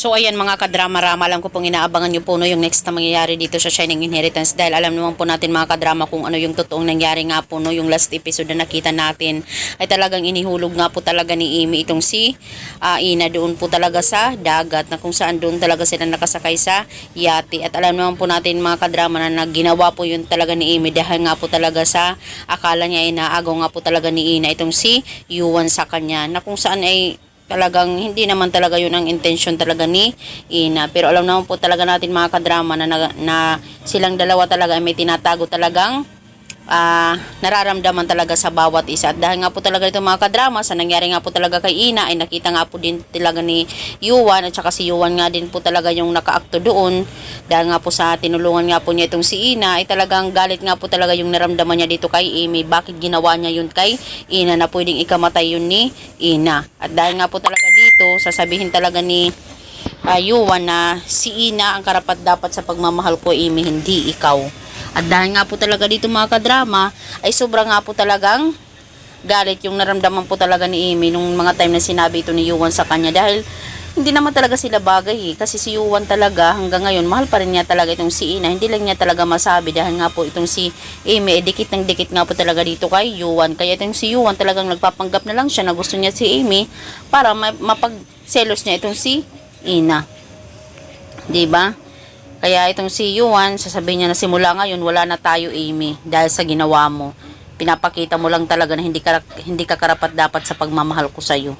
So ayan mga kadrama-rama, alam ko pong inaabangan nyo po no, yung next na mangyayari dito sa Shining Inheritance dahil alam naman po natin mga kadrama kung ano yung totoong nangyari nga po no, yung last episode na nakita natin. Ay talagang inihulog nga po talaga ni Amy itong si ah, Ina doon po talaga sa dagat na kung saan doon talaga sila nakasakay sa yate. At alam naman po natin mga kadrama na nagginawa po yun talaga ni Amy dahil nga po talaga sa akala niya ay naagaw nga po talaga ni Ina itong si Yuan sa kanya na kung saan ay talagang hindi naman talaga yun ang intention talaga ni Ina. Pero alam naman po talaga natin mga kadrama na, na, na silang dalawa talaga ay may tinatago talagang ah, nararamdaman talaga sa bawat isa. At dahil nga po talaga ito mga kadrama, sa nangyari nga po talaga kay Ina, ay nakita nga po din talaga ni Yuan at saka si Yuan nga din po talaga yung nakaakto doon. Dahil nga po sa tinulungan nga po niya itong si Ina, ay talagang galit nga po talaga yung naramdaman niya dito kay Amy. Bakit ginawa niya yun kay Ina na pwedeng ikamatay yun ni Ina. At dahil nga po talaga dito, sasabihin talaga ni uh, na si Ina ang karapat dapat sa pagmamahal ko, Amy, hindi ikaw. At dahil nga po talaga dito mga kadrama, ay sobra nga po talagang galit yung naramdaman po talaga ni Amy nung mga time na sinabi ito ni Yuan sa kanya dahil hindi naman talaga sila bagay eh. Kasi si Yuan talaga hanggang ngayon mahal pa rin niya talaga itong si Ina. Hindi lang niya talaga masabi dahil nga po itong si Amy eh, dikit ng dikit nga po talaga dito kay Yuan. Kaya itong si Yuan talagang nagpapanggap na lang siya na gusto niya si Amy para ma- mapagselos niya itong si Ina. ba? Kaya itong si Yuan, sasabihin niya na simula ngayon wala na tayo Amy dahil sa ginawa mo. Pinapakita mo lang talaga na hindi ka hindi ka karapat dapat sa pagmamahal ko sa iyo.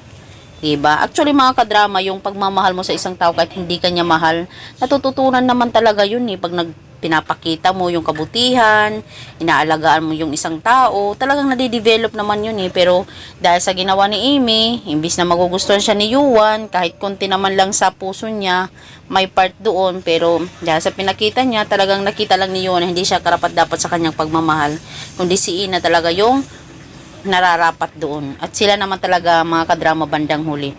'Di ba? Actually mga kadrama, yung pagmamahal mo sa isang tao kahit hindi ka niya mahal, natututunan naman talaga yun eh pag nag pinapakita mo yung kabutihan, inaalagaan mo yung isang tao, talagang nade-develop naman yun eh. Pero dahil sa ginawa ni Amy, imbis na magugustuhan siya ni Yuan, kahit konti naman lang sa puso niya, may part doon. Pero dahil sa pinakita niya, talagang nakita lang ni Yuan na hindi siya karapat dapat sa kanyang pagmamahal. Kundi si Ina talaga yung nararapat doon. At sila naman talaga mga kadrama bandang huli.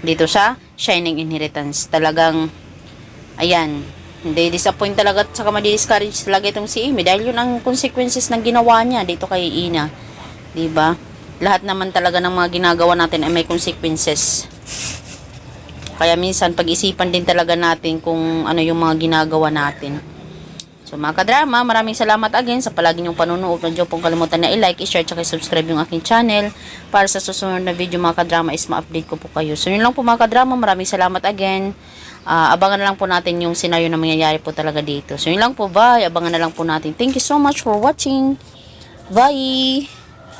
Dito sa Shining Inheritance. Talagang, ayan, hindi disappoint talaga at saka madi-discourage talaga itong si Amy dahil yun ang consequences ng ginawa niya dito kay Ina. 'Di ba? Lahat naman talaga ng mga ginagawa natin ay may consequences. Kaya minsan pag-isipan din talaga natin kung ano yung mga ginagawa natin. So mga kadrama, maraming salamat again sa palagi niyong panunood. Niyo pong kalimutan na i-like, i-share, at subscribe yung aking channel para sa susunod na video mga kadrama is ma-update ko po kayo. So yun lang po mga kadrama, maraming salamat again. Ah, abangan na lang po natin yung scenario na mangyayari po talaga dito. So yun lang po, bye. Abangan na lang po natin. Thank you so much for watching. Bye!